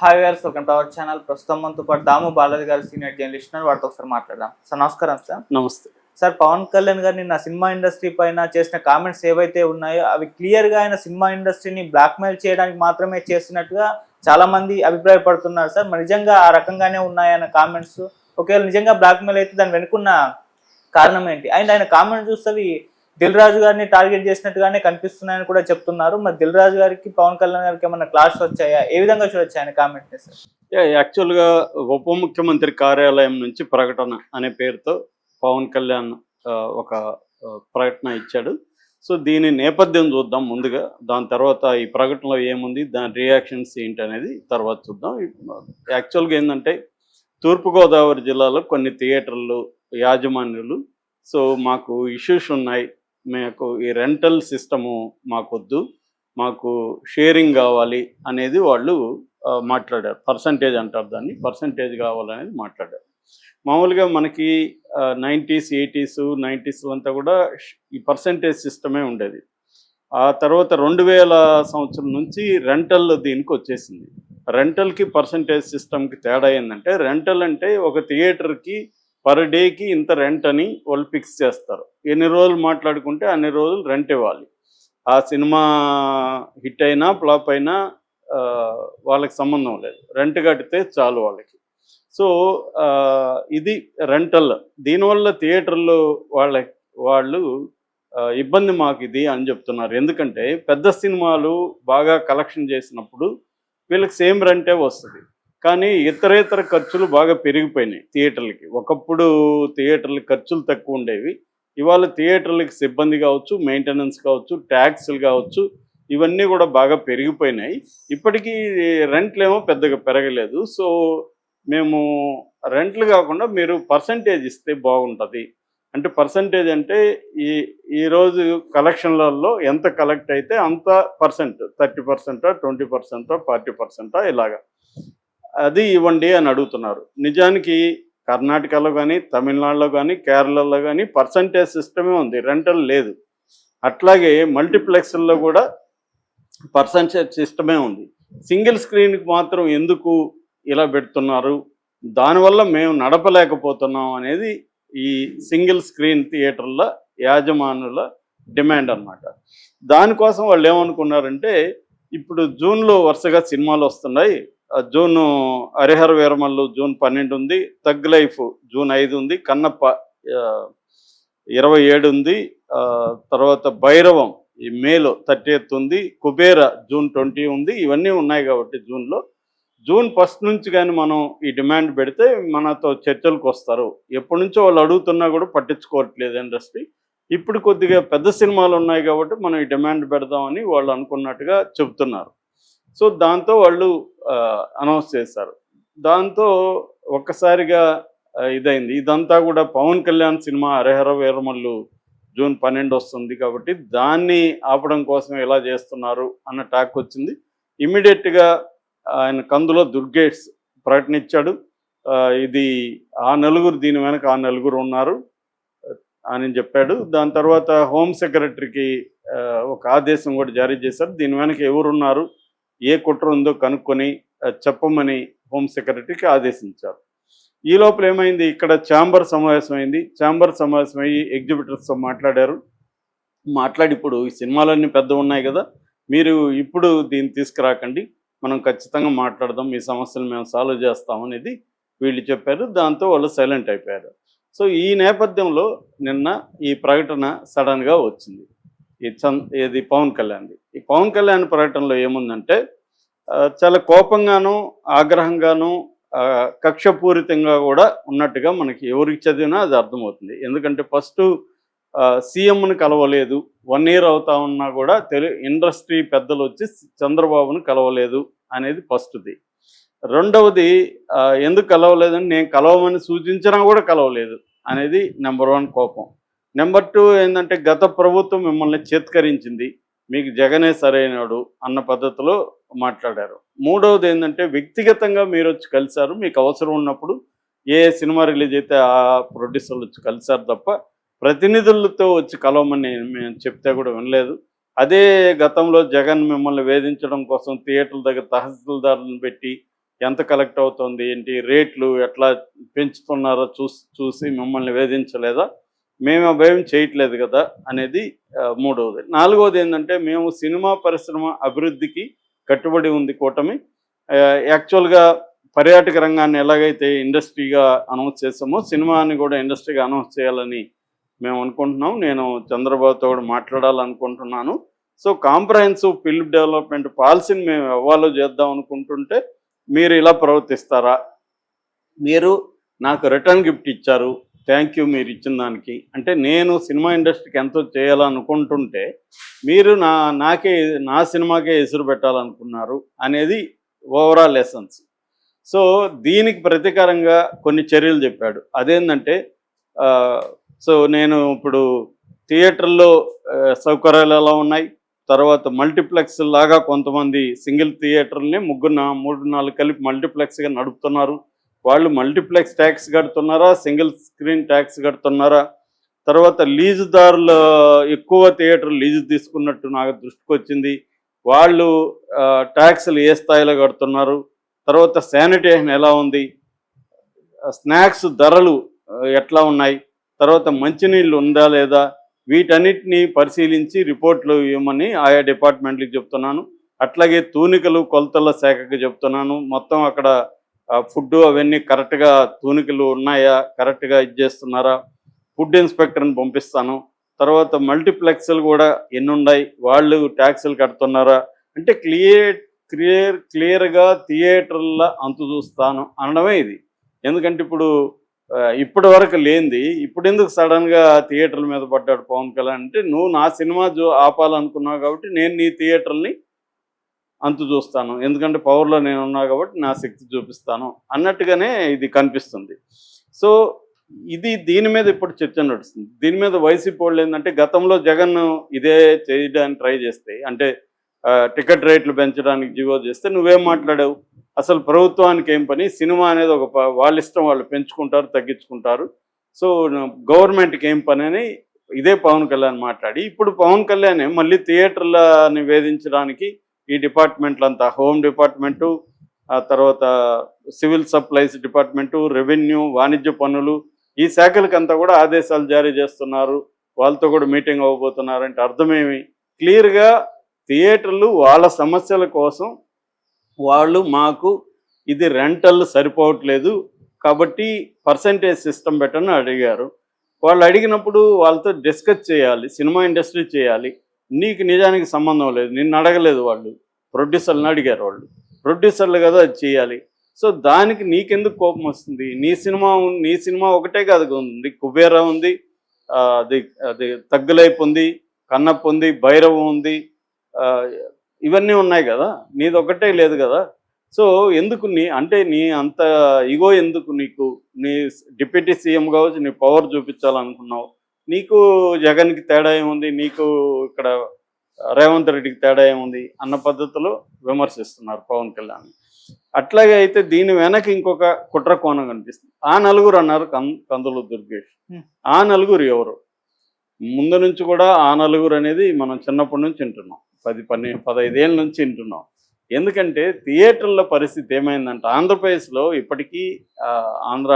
Hi గారు welcome to our channel ప్రస్తుతం మనతో పాటు దాము బాలాజీ గారు సీనియర్ జర్నలిస్ట్ ఉన్నారు. వారితో ఒకసారి మాట్లాడదాం. సార్ నమస్కారం సార్. నమస్తే. సార్ పవన్ కళ్యాణ్ గారు నిన్న సినిమా ఇండస్ట్రీ పైన చేసిన కామెంట్స్ ఏవైతే ఉన్నాయో అవి క్లియర్గా ఆయన సినిమా ఇండస్ట్రీని బ్లాక్మెయిల్ చేయడానికి మాత్రమే చేస్తున్నట్టుగా చాలా మంది అభిప్రాయపడుతున్నారు సార్. మరి నిజంగా ఆ రకంగానే ఉన్నాయన్న కామెంట్స్? ఒకవేళ నిజంగా బ్లాక్మెయిల్ అయితే దాని వెనుకున్న కారణం ఏంటి? అండ్ ఆయన కామెంట్స్ చూస్తే దిల్ రాజు గారిని టార్గెట్ చేసినట్టుగానే కనిపిస్తున్నాయని కూడా చెప్తున్నారు. మరి దిల్ రాజు గారికి పవన్ కళ్యాణ్ గారికి ఏమైనా క్లాస్ వచ్చాయా? ఏ విధంగా చూడొచ్చు ఆయన కామెంట్ యాక్చువల్గా ఉప ముఖ్యమంత్రి కార్యాలయం నుంచి ప్రకటన అనే పేరుతో పవన్ కళ్యాణ్ ఒక ప్రకటన ఇచ్చాడు. సో దీని నేపథ్యం చూద్దాం ముందుగా. దాని తర్వాత ఈ ప్రకటనలో ఏముంది దాని రియాక్షన్స్ ఏంటి అనేది తర్వాత చూద్దాం. యాక్చువల్గా ఏంటంటే తూర్పుగోదావరి జిల్లాలో కొన్ని థియేటర్లు యాజమాన్యులు సో మాకు ఇష్యూస్ ఉన్నాయి. మాకు ఈ రెంటల్ సిస్టము మాకొద్దు మాకు షేరింగ్ కావాలి అనేది వాళ్ళు మాట్లాడారు. పర్సంటేజ్ అంటారు దాన్ని. పర్సంటేజ్ కావాలనేది మాట్లాడారు. మామూలుగా మనకి నైంటీస్ ఎయిటీస్ నైంటీస్ అంతా కూడా ఈ పర్సంటేజ్ సిస్టమే ఉండేది. ఆ తర్వాత రెండు వేల సంవత్సరం నుంచి రెంటల్ దీనికి వచ్చేసింది. రెంటల్కి పర్సంటేజ్ సిస్టమ్కి తేడా ఏంటంటే రెంటల్ అంటే ఒక థియేటర్కి పర్ డేకి ఇంత రెంట్ అని వాళ్ళు ఫిక్స్ చేస్తారు. ఎన్ని రోజులు మాట్లాడుకుంటే అన్ని రోజులు రెంట్ ఇవ్వాలి. ఆ సినిమా హిట్ అయినా ఫ్లాప్ అయినా వాళ్ళకి సంబంధం లేదు. రెంట్ కడితే చాలు వాళ్ళకి. సో ఇది రెంటల్ దీనివల్ల థియేటర్లు వాళ్ళ వాళ్ళు ఇబ్బంది మాకు ఇది అని చెప్తున్నారు. ఎందుకంటే పెద్ద సినిమాలు బాగా కలెక్షన్ చేసినప్పుడు వీళ్ళకి సేమ్ రెంటే వస్తుంది. కానీ ఇతర ఇతర ఖర్చులు బాగా పెరిగిపోయినాయి థియేటర్లకి. ఒకప్పుడు థియేటర్ల ఖర్చులు తక్కువ ఉండేవి. ఇవాళ థియేటర్లకి సిబ్బంది కావచ్చు మెయింటెనెన్స్ కావచ్చు ట్యాక్స్లు కావచ్చు ఇవన్నీ కూడా బాగా పెరిగిపోయినాయి. ఇప్పటికీ రెంట్లు ఏమో పెద్దగా పెరగలేదు. సో మేము రెంట్లు కాకుండా మీరు పర్సంటేజ్ ఇస్తే బాగుంటుంది. అంటే పర్సంటేజ్ అంటే ఈ ఈరోజు కలెక్షన్లలో ఎంత కలెక్ట్ అయితే అంత పర్సెంట్ థర్టీ పర్సెంటా ట్వంటీ పర్సెంటా ఫార్టీ పర్సెంటా ఇలాగా. అది ఇవ్వండి అని అడుగుతున్నారు. నిజానికి కర్ణాటకలో కానీ తమిళనాడులో కానీ కేరళలో కానీ పర్సంటేజ్ సిస్టమే ఉంది. రెంటల్ లేదు. అట్లాగే మల్టీప్లెక్స్ల్లో కూడా పర్సంటేజ్ సిస్టమే ఉంది. సింగిల్ స్క్రీన్కి మాత్రం ఎందుకు ఇలా పెడుతున్నారు? దానివల్ల మేము నడపలేకపోతున్నాం అనేది ఈ సింగిల్ స్క్రీన్ థియేటర్ల యాజమానుల డిమాండ్ అన్నమాట. దానికోసం వాళ్ళు ఏమనుకున్నారంటే ఇప్పుడు జూన్లో వరుసగా సినిమాలు వస్తున్నాయి. జూన్ హరిహర వీరమల్లు జూన్ పన్నెండు ఉంది తగ్ లైఫ్ జూన్ ఐదు ఉంది కన్నప్ప ఇరవై ఏడు ఉంది తర్వాత భైరవం ఈ మేలో థర్టీ ఎయిత్ ఉంది కుబేర జూన్ ట్వంటీ ఉంది ఇవన్నీ ఉన్నాయి కాబట్టి జూన్లో. జూన్ ఫస్ట్ నుంచి కానీ మనం ఈ డిమాండ్ పెడితే మనతో చర్చలకు వస్తారు. ఎప్పటి నుంచో వాళ్ళు అడుగుతున్నా కూడా పట్టించుకోవట్లేదు ఇండస్ట్రీ. ఇప్పుడు కొద్దిగా పెద్ద సినిమాలు ఉన్నాయి కాబట్టి మనం ఈ డిమాండ్ పెడదామని వాళ్ళు అనుకున్నట్టుగా చెబుతున్నారు. సో దాంతో వాళ్ళు అనౌన్స్ చేశారు. దాంతో ఒక్కసారిగా ఇదైంది. ఇదంతా కూడా పవన్ కళ్యాణ్ సినిమా హరిహర వీరమల్లు జూన్ పన్నెండు వస్తుంది కాబట్టి దాన్ని ఆపడం కోసం ఎలా చేస్తున్నారు అన్న టాక్ వచ్చింది. ఇమ్మీడియట్గా ఆయన కందులో దుర్గేష్ ప్రకటించాడు. ఇది ఆ నలుగురు దీని వెనక ఆ నలుగురు ఉన్నారు అని చెప్పాడు. దాని తర్వాత హోమ్ సెక్రటరీకి ఒక ఆదేశం కూడా జారీ చేశారు. దీని వెనక ఎవరున్నారు? ఏ కుట్ర ఉందో కనుక్కొని చెప్పమని హోమ్ సెక్రటరీకి ఆదేశించారు. ఈ లోపల ఏమైంది? ఇక్కడ ఛాంబర్ సమావేశమైంది. ఛాంబర్ సమావేశం అయ్యి ఎగ్జిబిటర్స్తో మాట్లాడారు. మాట్లాడి ఇప్పుడు ఈ సినిమాలన్నీ పెద్ద ఉన్నాయి కదా మీరు ఇప్పుడు దీన్ని తీసుకురాకండి. మనం ఖచ్చితంగా మాట్లాడదాం. మీ సమస్యలు మేము సాల్వ్ చేస్తాం అనేది వీళ్ళు చెప్పారు. దాంతో వాళ్ళు సైలెంట్ అయిపోయారు. సో ఈ నేపథ్యంలో నిన్న ఈ ప్రకటన సడన్గా వచ్చింది. ఈ చంద్ ఇది పవన్ కళ్యాణ్ది ఈ పవన్ కళ్యాణ్ ప్రకటనలో ఏముందంటే చాలా కోపంగాను ఆగ్రహంగాను కక్షపూరితంగా కూడా ఉన్నట్టుగా మనకి ఎవరికి చదివినా అది అర్థమవుతుంది. ఎందుకంటే ఫస్ట్ సీఎంను కలవలేదు వన్ ఇయర్ అవుతా ఉన్నా కూడా తెలు ఇండస్ట్రీ పెద్దలు వచ్చి చంద్రబాబును కలవలేదు అనేది ఫస్ట్ది. రెండవది ఎందుకు కలవలేదని నేను కలవమని సూచించినా కూడా కలవలేదు అనేది నెంబర్ వన్ కోపం. నెంబర్ టూ ఏంటంటే గత ప్రభుత్వం మిమ్మల్ని చేత్కరించింది. మీకు జగనే సరైనడు అన్న పద్ధతిలో మాట్లాడారు. మూడవది ఏంటంటే వ్యక్తిగతంగా మీరు వచ్చి కలిశారు. మీకు అవసరం ఉన్నప్పుడు ఏ సినిమా రిలీజ్ అయితే ఆ ప్రొడ్యూసర్లు వచ్చి కలిశారు తప్ప ప్రతినిధులతో వచ్చి కలవమని మేము చెప్తే కూడా వినలేదు. అదే గతంలో జగన్ మిమ్మల్ని వేధించడం కోసం థియేటర్ల దగ్గర తహసీల్దారులను పెట్టి ఎంత కలెక్ట్ అవుతుంది? ఏంటి? రేట్లు ఎట్లా పెంచుతున్నారో చూసి చూసి మిమ్మల్ని వేధించలేదా? మేము అభయం భయం చేయట్లేదు కదా అనేది మూడవది. నాలుగవది ఏంటంటే మేము సినిమా పరిశ్రమ అభివృద్ధికి కట్టుబడి ఉంది కూటమి. యాక్చువల్గా పర్యాటక రంగాన్ని ఎలాగైతే ఇండస్ట్రీగా అనౌన్స్ చేసామో సినిమాని కూడా ఇండస్ట్రీగా అనౌన్స్ చేయాలని మేము అనుకుంటున్నాం. నేను చంద్రబాబుతో కూడా మాట్లాడాలనుకుంటున్నాను. సో కాంప్రహెన్సివ్ ఫిల్మ్ డెవలప్మెంట్ పాలసీని మేము ఎవాలో చేద్దాం అనుకుంటుంటే మీరు ఇలా ప్రవర్తిస్తారా? మీరు నాకు రిటర్న్ గిఫ్ట్ ఇచ్చారు. థ్యాంక్ యూ మీరు ఇచ్చిన దానికి. అంటే నేను సినిమా ఇండస్ట్రీకి ఎంతో చేయాలనుకుంటుంటే మీరు నా నాకే నా సినిమాకే ఎసురు పెట్టాలనుకున్నారు అనేది ఓవరాల్ లెసన్స్ సో దీనికి ప్రతీకారంగా కొన్ని చర్యలు చెప్పాడు. అదేంటంటే సో నేను ఇప్పుడు థియేటర్లో సౌకర్యాలు ఎలా ఉన్నాయి? తర్వాత మల్టీప్లెక్స్ లాగా కొంతమంది సింగిల్ థియేటర్ని ముగ్గురు మూడు నాలుగు కలిపి మల్టీప్లెక్స్గా నడుపుతున్నారు. వాళ్ళు మల్టీప్లెక్స్ ట్యాక్స్ కడుతున్నారా సింగిల్ స్క్రీన్ ట్యాక్స్ కడుతున్నారా? తర్వాత లీజుదారులు ఎక్కువ థియేటర్ లీజు తీసుకున్నట్టు నాకు దృష్టికి వచ్చింది వాళ్ళు ట్యాక్స్లు ఏ స్థాయిలో కడుతున్నారు? తర్వాత శానిటేషన్ ఎలా ఉంది? స్నాక్స్ ధరలు ఎట్లా ఉన్నాయి? తర్వాత మంచినీళ్ళు ఉందా లేదా? వీటన్నిటిని పరిశీలించి రిపోర్ట్లు ఇవ్వమని ఆయా డిపార్ట్మెంట్లకు చెప్తున్నాను. అట్లాగే తూనికలు కొలతల శాఖకు చెప్తున్నాను. మొత్తం అక్కడ ఫుడ్ అవన్నీ కరెక్ట్గా తూనికలు ఉన్నాయా? కరెక్ట్గా ఇది చేస్తున్నారా? ఫుడ్ ఇన్స్పెక్టర్ని పంపిస్తాను. తర్వాత మల్టీప్లెక్స్లు కూడా ఎన్ని ఉన్నాయి? వాళ్ళు ట్యాక్సులు కడుతున్నారా? అంటే క్లియర్ క్లియర్ క్లియర్గా థియేటర్ల అంతు చూస్తాను అనడమే ఇది. ఎందుకంటే ఇప్పుడు ఇప్పటి వరకు లేనిది. ఇప్పుడు ఎందుకు సడన్గా థియేటర్ల మీద పడ్డాడు పవన్ కళ్యాణ్ అంటే నువ్వు నా సినిమా ఆపాలనుకున్నావు కాబట్టి నేను నీ థియేటర్ని అంతు చూస్తాను. ఎందుకంటే పవర్లో నేను ఉన్నా కాబట్టి నా శక్తి చూపిస్తాను అన్నట్టుగానే ఇది కనిపిస్తుంది. సో ఇది దీని మీద ఇప్పుడు చర్చ నడుస్తుంది. దీని మీద వైసీపీ వాళ్ళు ఏంటంటే గతంలో జగన్ ఇదే చేయడానికి ట్రై చేస్తే అంటే టికెట్ రేట్లు పెంచడానికి జీవో చేస్తే నువ్వేం మాట్లాడావు? అసలు ప్రభుత్వానికి ఏం పని? సినిమా అనేది ఒక వాళ్ళ ఇష్టం వాళ్ళు పెంచుకుంటారు తగ్గించుకుంటారు. సో గవర్నమెంట్కి ఏం పని అని ఇదే పవన్ కళ్యాణ్ మాట్లాడి ఇప్పుడు పవన్ కళ్యాణ్ మళ్ళీ థియేటర్లని వేధించడానికి ఈ డిపార్ట్మెంట్లంతా హోమ్ డిపార్ట్మెంటు ఆ తర్వాత సివిల్ సప్లైస్ డిపార్ట్మెంటు రెవెన్యూ వాణిజ్య పన్నులు ఈ శాఖలకంతా కూడా ఆదేశాలు జారీ చేస్తున్నారు. వాళ్ళతో కూడా మీటింగ్ అవ్వబోతున్నారు అంటే అర్థమేమి? క్లియర్గా థియేటర్లు వాళ్ళ సమస్యల కోసం వాళ్ళు మాకు ఇది రెంటల్ సరిపోవట్లేదు కాబట్టి పర్సంటేజ్ సిస్టమ్ పెట్టని అడిగారు. వాళ్ళు అడిగినప్పుడు వాళ్ళతో డిస్కస్ చేయాలి సినిమా ఇండస్ట్రీ చేయాలి. నీకు నిజానికి సంబంధం లేదు. నిన్ను అడగలేదు వాళ్ళు. ప్రొడ్యూసర్లను అడిగారు వాళ్ళు. ప్రొడ్యూసర్లు కదా అది చేయాలి. సో దానికి నీకెందుకు కోపం వస్తుంది? నీ సినిమా నీ సినిమా ఒకటే కాదు ఉంది. కుబేరా ఉంది అది అది తగ్గులైపు ఉంది కన్నప్ప ఉంది భైరవం ఉంది ఇవన్నీ ఉన్నాయి కదా. నీది ఒకటే లేదు కదా. సో ఎందుకు నీ అంటే నీ అంత ఇగో ఎందుకు నీకు? నీ డిప్యూటీ సీఎం కావచ్చు నీ పవర్ చూపించాలనుకున్నావు. నీకు జగన్కి తేడా ఏముంది? నీకు ఇక్కడ రేవంత్ రెడ్డికి తేడా ఏముంది? అన్న పద్ధతిలో విమర్శిస్తున్నారు పవన్ కళ్యాణ్. అట్లాగే అయితే దీని వెనక ఇంకొక కుట్ర కోణం కనిపిస్తుంది. ఆ నలుగురు అన్నారు కందులు దుర్గేష్. ఆ నలుగురు ఎవరు? ముందు నుంచి కూడా ఆ నలుగురు అనేది మనం చిన్నప్పటి నుంచి వింటున్నాం. పది పన్నె పదైదేళ్ళ నుంచి వింటున్నాం. ఎందుకంటే థియేటర్ల పరిస్థితి ఏమైందంటే ఆంధ్రప్రదేశ్లో ఇప్పటికీ ఆంధ్ర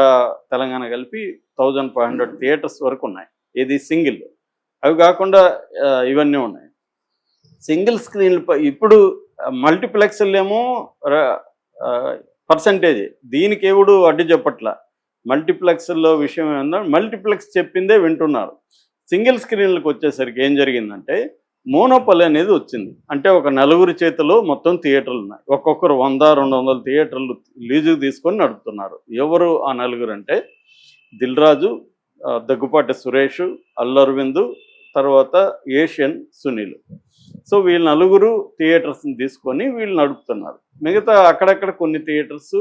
తెలంగాణ కలిపి థౌజండ్ ఫైవ్ హండ్రెడ్ థియేటర్స్ వరకు ఉన్నాయి. ఇది సింగిల్? అవి కాకుండా ఇవన్నీ ఉన్నాయి. సింగిల్ స్క్రీన్లు ఇప్పుడు మల్టీప్లెక్స్లు ఏమో పర్సంటేజ్. దీనికి ఎవడు అడ్డు చెప్పట్ల. మల్టీప్లెక్స్లో విషయం ఏంటంటే మల్టీప్లెక్స్ చెప్పిందే వింటున్నారు. సింగిల్ స్క్రీన్లకు వచ్చేసరికి ఏం జరిగిందంటే మోనోపల్లి అనేది వచ్చింది. అంటే ఒక నలుగురు చేతిలో మొత్తం థియేటర్లు ఉన్నాయి. ఒక్కొక్కరు వంద రెండు వందల థియేటర్లు లీజుకు తీసుకొని నడుపుతున్నారు. ఎవరు ఆ నలుగురు అంటే దిల్ రాజు దగ్గుపాటి సురేష్ అల్లు తర్వాత ఏషియన్ సునీల్. సో వీళ్ళు నలుగురు థియేటర్స్ని తీసుకొని వీళ్ళు నడుపుతున్నారు. మిగతా అక్కడక్కడ కొన్ని థియేటర్స్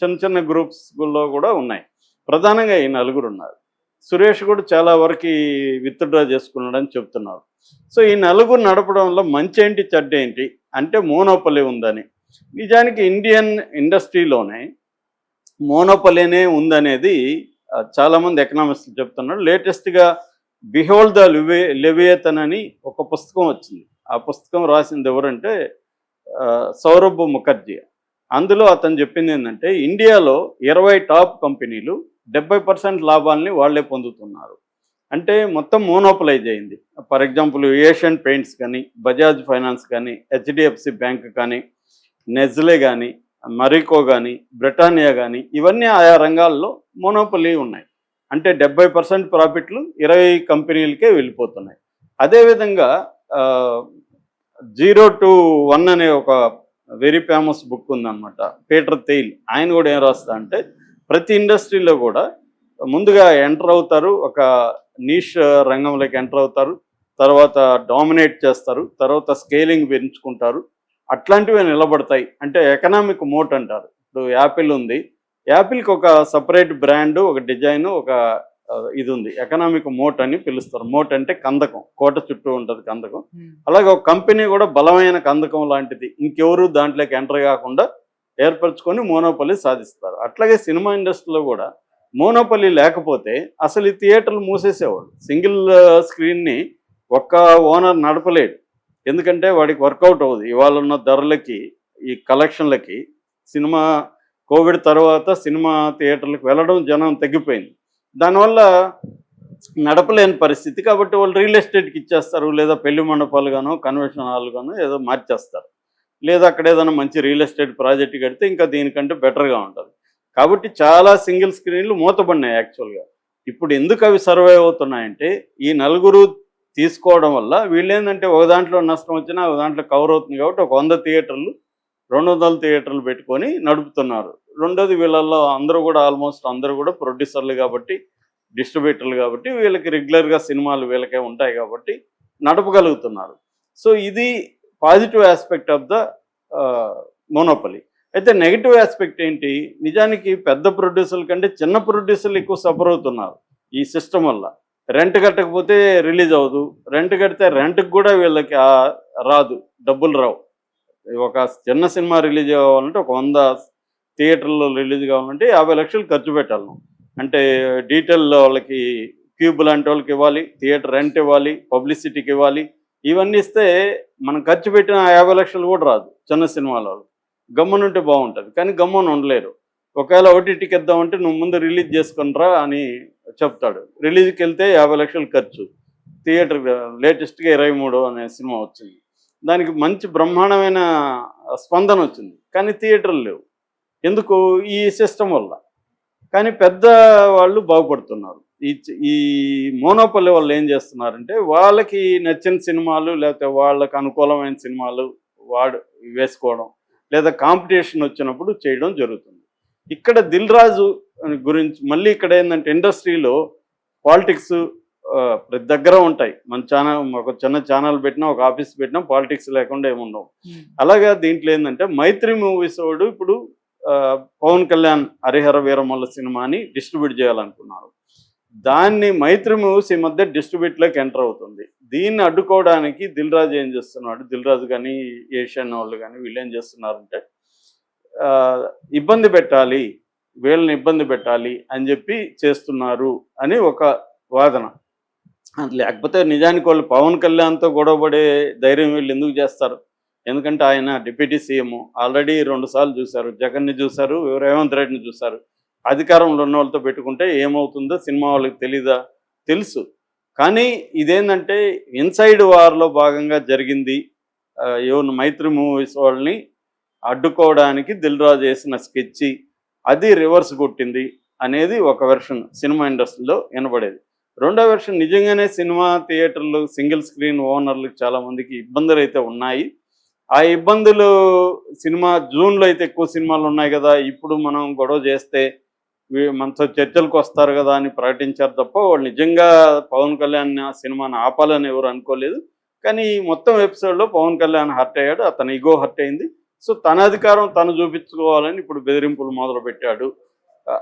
చిన్న చిన్న గ్రూప్స్లో కూడా ఉన్నాయి. ప్రధానంగా ఈ నలుగురు ఉన్నారు సురేష్ కూడా చాలా వరకు విత్డ్రా చేసుకున్నాడని చెప్తున్నారు. సో ఈ నలుగురు నడపడంలో మంచి ఏంటి చెడ్డ ఏంటి అంటే మోనోపలి ఉందని. నిజానికి ఇండియన్ ఇండస్ట్రీలోనే మోనోపలినే ఉందనేది చాలామంది ఎకనామిస్ట్ చెప్తున్నారు లేటెస్ట్గా బిహోల్ ద లివే లివేతన్ అని ఒక పుస్తకం వచ్చింది. ఆ పుస్తకం రాసింది ఎవరంటే సౌరభ్ ముఖర్జీ. అందులో అతను చెప్పింది ఏంటంటే ఇండియాలో ఇరవై టాప్ కంపెనీలు డెబ్బై పర్సెంట్ లాభాలని వాళ్ళే పొందుతున్నారు. అంటే మొత్తం మోనోపలైజ్ అయింది. ఫర్ ఎగ్జాంపుల్ ఏషియన్ పెయింట్స్ కానీ బజాజ్ ఫైనాన్స్ కానీ హెచ్డిఎఫ్సి బ్యాంక్ కానీ నెజ్లే కానీ మరికో కానీ బ్రిటానియా కానీ ఇవన్నీ ఆయా రంగాల్లో మోనోపలీ ఉన్నాయి. అంటే డెబ్బై పర్సెంట్ ప్రాఫిట్లు ఇరవై కంపెనీలకే వెళ్ళిపోతున్నాయి. అదేవిధంగా జీరో టు వన్ అనే ఒక వెరీ ఫేమస్ బుక్ ఉందన్నమాట పీటర్ తెయిల్. ఆయన కూడా ఏం రాస్తా అంటే ప్రతి ఇండస్ట్రీలో కూడా ముందుగా ఎంటర్ అవుతారు ఒక నీష్ రంగంలోకి ఎంటర్ అవుతారు తర్వాత డామినేట్ చేస్తారు తర్వాత స్కేలింగ్ పెంచుకుంటారు. అట్లాంటివి నిలబడతాయి. అంటే ఎకనామిక్ మోట్ అంటారు. ఇప్పుడు యాపిల్ ఉంది. యాపిల్కి ఒక సపరేట్ బ్రాండ్ ఒక డిజైన్ ఒక ఇది ఉంది. ఎకనామిక్ మోట్ అని పిలుస్తారు. మోట్ అంటే కందకం. కోట చుట్టూ ఉంటుంది కందకం. అలాగే ఒక కంపెనీ కూడా బలమైన కందకం లాంటిది. ఇంకెవరు దాంట్లోకి ఎంటర్ కాకుండా ఏర్పరచుకొని మోనోపల్లి సాధిస్తారు. అట్లాగే సినిమా ఇండస్ట్రీలో కూడా మోనోపల్లి లేకపోతే అసలు ఈ థియేటర్లు మూసేసేవాడు సింగిల్ స్క్రీన్ని ఒక్క ఓనర్ నడపలేడు. ఎందుకంటే వాడికి వర్కౌట్ అవ్వదు. ఇవాళ ఉన్న ధరలకి ఈ కలెక్షన్లకి సినిమా కోవిడ్ తర్వాత సినిమా థియేటర్లకు వెళ్ళడం జనం తగ్గిపోయింది. దానివల్ల నడపలేని పరిస్థితి కాబట్టి వాళ్ళు రియల్ ఎస్టేట్కి ఇచ్చేస్తారు. లేదా పెళ్ళి మండపాలు గానో కన్వెన్షన్ హాల్ గానో ఏదో మార్చేస్తారు. లేదా అక్కడ ఏదైనా మంచి రియల్ ఎస్టేట్ ప్రాజెక్ట్ కడితే ఇంకా దీనికంటే బెటర్గా ఉంటుంది. కాబట్టి చాలా సింగిల్ స్క్రీన్లు మూతపడినాయి యాక్చువల్గా. ఇప్పుడు ఎందుకు అవి సర్వైవ్ అవుతున్నాయంటే ఈ నలుగురు తీసుకోవడం వల్ల వీళ్ళేందంటే ఒక దాంట్లో నష్టం వచ్చినా ఒక దాంట్లో కవర్ అవుతుంది కాబట్టి ఒక వంద థియేటర్లు రెండు వందల థియేటర్లు పెట్టుకొని నడుపుతున్నారు. రెండోది వీళ్ళల్లో అందరూ కూడా ఆల్మోస్ట్ అందరూ కూడా ప్రొడ్యూసర్లు కాబట్టి డిస్ట్రిబ్యూటర్లు కాబట్టి వీళ్ళకి రెగ్యులర్గా సినిమాలు వీళ్ళకే ఉంటాయి కాబట్టి నడపగలుగుతున్నారు. సో ఇది positive aspect of the monopoly అయితే నెగిటివ్ ఆస్పెక్ట్ ఏంటి? నిజానికి పెద్ద ప్రొడ్యూసర్ల కంటే చిన్న ప్రొడ్యూసర్లు ఎక్కువ సఫర్ అవుతున్నారు ఈ సిస్టమ్ వల్ల. రెంట్ కట్టకపోతే రిలీజ్ అవ్వదు. రెంట్ కడితే రెంట్కి కూడా వీళ్ళకి రాదు. డబ్బులు రావు. ఒక చిన్న సినిమా రిలీజ్ కావాలంటే ఒక వంద థియేటర్లో రిలీజ్ కావాలంటే యాభై లక్షలు ఖర్చు పెట్టాలి అంటే డీటెయిల్ వాళ్ళకి క్యూబ్ లాంటి వాళ్ళకి ఇవ్వాలి థియేటర్ రెంట్ ఇవ్వాలి పబ్లిసిటీకి ఇవ్వాలి. ఇవన్నీ ఇస్తే మనం ఖర్చు పెట్టిన యాభై లక్షలు కూడా రాదు చిన్న సినిమాల వాళ్ళు గమ్మునుంటే బాగుంటుంది. కానీ గమ్మున ఉండలేరు. ఒకవేళ ఓటీటీకి ఇద్దామంటే నువ్వు ముందు రిలీజ్ చేసుకునిరా అని చెప్తాడు. రిలీజ్కి వెళ్తే యాభై లక్షలు ఖర్చు. థియేటర్ లేటెస్ట్గా ఇరవై మూడు అనే సినిమా వచ్చింది. దానికి మంచి బ్రహ్మాండమైన స్పందన వచ్చింది. కానీ థియేటర్లు లేవు. ఎందుకు? ఈ సిస్టమ్ వల్ల. కానీ పెద్ద వాళ్ళు బాగుపడుతున్నారు. ఈ ఈ మోనోపల్లి వాళ్ళు ఏం చేస్తున్నారంటే వాళ్ళకి నచ్చిన సినిమాలు లేకపోతే వాళ్ళకి అనుకూలమైన సినిమాలు వాడు వేసుకోవడం లేదా కాంపిటీషన్ వచ్చినప్పుడు చేయడం జరుగుతుంది. ఇక్కడ దిల్ రాజు గురించి మళ్ళీ ఇక్కడ ఏంటంటే ఇండస్ట్రీలో పాలిటిక్స్ ప్రతి దగ్గర ఉంటాయి. మన ఛానల్ ఒక చిన్న ఛానల్ పెట్టినా ఒక ఆఫీస్ పెట్టినా పాలిటిక్స్ లేకుండా ఏముండవు. అలాగే దీంట్లో ఏంటంటే మైత్రి మూవీస్ వాడు ఇప్పుడు పవన్ కళ్యాణ్ హరిహర వీరమల్ల సినిమాని డిస్ట్రిబ్యూట్ చేయాలనుకున్నారు. దాన్ని మైత్రి మూవీస్ ఈ మధ్య డిస్ట్రిబ్యూట్లోకి ఎంటర్ అవుతుంది. దీన్ని అడ్డుకోవడానికి దిల్ రాజు ఏం చేస్తున్నాడు? దిల్ రాజు కానీ ఏషియన్ వాళ్ళు కానీ వీళ్ళు ఏం చేస్తున్నారంటే ఇబ్బంది పెట్టాలి వీళ్ళని ఇబ్బంది పెట్టాలి అని చెప్పి చేస్తున్నారు అని ఒక వాదన. లేకపోతే నిజానికి వాళ్ళు పవన్ కళ్యాణ్తో గొడవపడే ధైర్యం వీళ్ళు ఎందుకు చేస్తారు? ఎందుకంటే ఆయన డిప్యూటీ సీఎం ఆల్రెడీ రెండు సార్లు చూశారు. జగన్ని చూశారు రేవంత్ రెడ్డిని చూశారు. అధికారంలో ఉన్న వాళ్ళతో పెట్టుకుంటే ఏమవుతుందో సినిమా వాళ్ళకి తెలీదా? తెలుసు. కానీ ఇదేంటంటే ఇన్సైడ్ వార్లో భాగంగా జరిగింది. ఆ, ఎవరు మైత్రి మూవీస్ వాళ్ళని అడ్డుకోవడానికి దిల్ రాజు వేసిన స్కెచ్ అది రివర్స్ కొట్టింది అనేది ఒక వెర్షన్ సినిమా ఇండస్ట్రీలో వినబడేది. రెండో వెర్షన్ నిజంగానే సినిమా థియేటర్లు సింగిల్ స్క్రీన్ ఓనర్లకు చాలా మందికి ఇబ్బందులు అయితే ఉన్నాయి. ఆ ఇబ్బందులు సినిమా జూన్లో అయితే ఎక్కువ సినిమాలు ఉన్నాయి కదా ఇప్పుడు మనం గొడవ చేస్తే మనతో చర్చలకు వస్తారు కదా అని ప్రకటించారు తప్ప వాళ్ళు నిజంగా పవన్ కళ్యాణ్ ఆ సినిమాని ఆపాలని ఎవరు అనుకోలేదు. కానీ ఈ మొత్తం ఎపిసోడ్లో పవన్ కళ్యాణ్ హర్ట్ అయ్యాడు అతని ఇగో హర్ట్ అయింది. సో తన అధికారం తను చూపించుకోవాలని ఇప్పుడు బెదిరింపులు మొదలు పెట్టాడు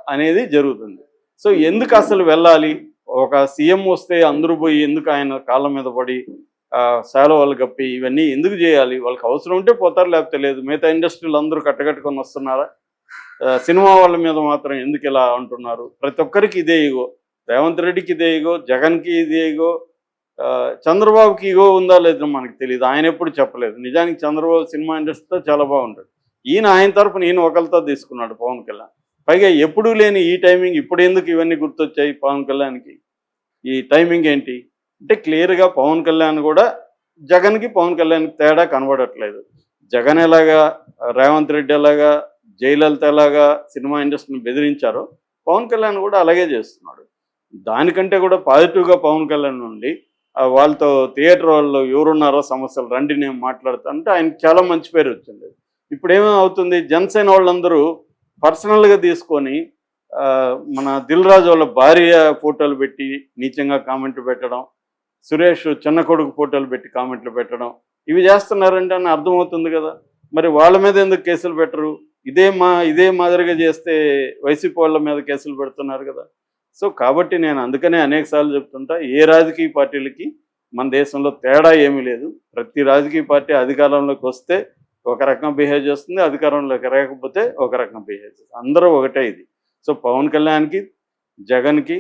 అనేది జరుగుతుంది. సో ఎందుకు అసలు వెళ్ళాలి? ఒక సీఎం వస్తే అందరూ పోయి ఎందుకు ఆయన కాళ్ళ మీద పడి ఆ, కప్పి ఇవన్నీ ఎందుకు చేయాలి? వాళ్ళకి అవసరం ఉంటే పోతారు లేకపోతే లేదు. మిగతా ఇండస్ట్రీలు అందరూ కట్టకట్టుకొని వస్తున్నారా? సినిమా వాళ్ళ మీద మాత్రం ఎందుకు ఇలా అంటున్నారు? ప్రతి ఒక్కరికి ఇదే ఇగో రేవంత్ రెడ్డికి ఇదే ఇగో జగన్కి ఇదే ఇగో చంద్రబాబుకి ఇగో ఉందా లేదో మనకి తెలియదు ఆయన ఎప్పుడు చెప్పలేదు. నిజానికి చంద్రబాబు సినిమా ఇండస్ట్రీతో చాలా బాగుంటాడు. ఈయన ఆయన తరపున ఈయన ఒకరితో తీసుకున్నాడు పవన్ కళ్యాణ్. పైగా ఎప్పుడూ లేని ఈ టైమింగ్ ఇప్పుడు ఎందుకు ఇవన్నీ గుర్తొచ్చాయి పవన్ కళ్యాణ్కి? ఈ టైమింగ్ ఏంటి? అంటే క్లియర్గా పవన్ కళ్యాణ్ కూడా జగన్కి పవన్ కళ్యాణ్కి తేడా కనబడట్లేదు. జగన్ ఎలాగా రేవంత్ రెడ్డి ఎలాగా జయలలిత ఎలాగా సినిమా ఇండస్ట్రీని బెదిరించారో పవన్ కళ్యాణ్ కూడా అలాగే చేస్తున్నాడు. దానికంటే కూడా పాజిటివ్గా పవన్ కళ్యాణ్ నుండి వాళ్ళతో థియేటర్ వాళ్ళు ఎవరున్నారో సమస్యలు రండి నేను మాట్లాడతా అంటే ఆయనకి చాలా మంచి పేరు వచ్చింది. ఇప్పుడు ఏమవుతుంది జనసేన వాళ్ళందరూ పర్సనల్గా తీసుకొని మన దిల్ రాజు వాళ్ళ భార్య ఫోటోలు పెట్టి నీచంగా కామెంట్లు పెట్టడం సురేష్ చిన్న కొడుకు ఫోటోలు పెట్టి కామెంట్లు పెట్టడం ఇవి చేస్తున్నారంటే అని అర్థమవుతుంది కదా. మరి వాళ్ళ మీద ఎందుకు కేసులు పెట్టరు? ఇదే మా ఇదే మాదిరిగా చేస్తే వైసీపీ వాళ్ళ మీద కేసులు పెడుతున్నారు కదా. సో కాబట్టి నేను అందుకనే అనేక సార్లు చెప్తుంటా ఏ రాజకీయ పార్టీలకి మన దేశంలో తేడా ఏమీ లేదు. ప్రతి రాజకీయ పార్టీ అధికారంలోకి వస్తే ఒక రకం బిహేవ్ చేస్తుంది అధికారంలోకి రాకపోతే ఒక రకం బిహేవ్ చేస్తుంది. అందరూ ఒకటే ఇది. సో పవన్ కళ్యాణ్కి జగన్కి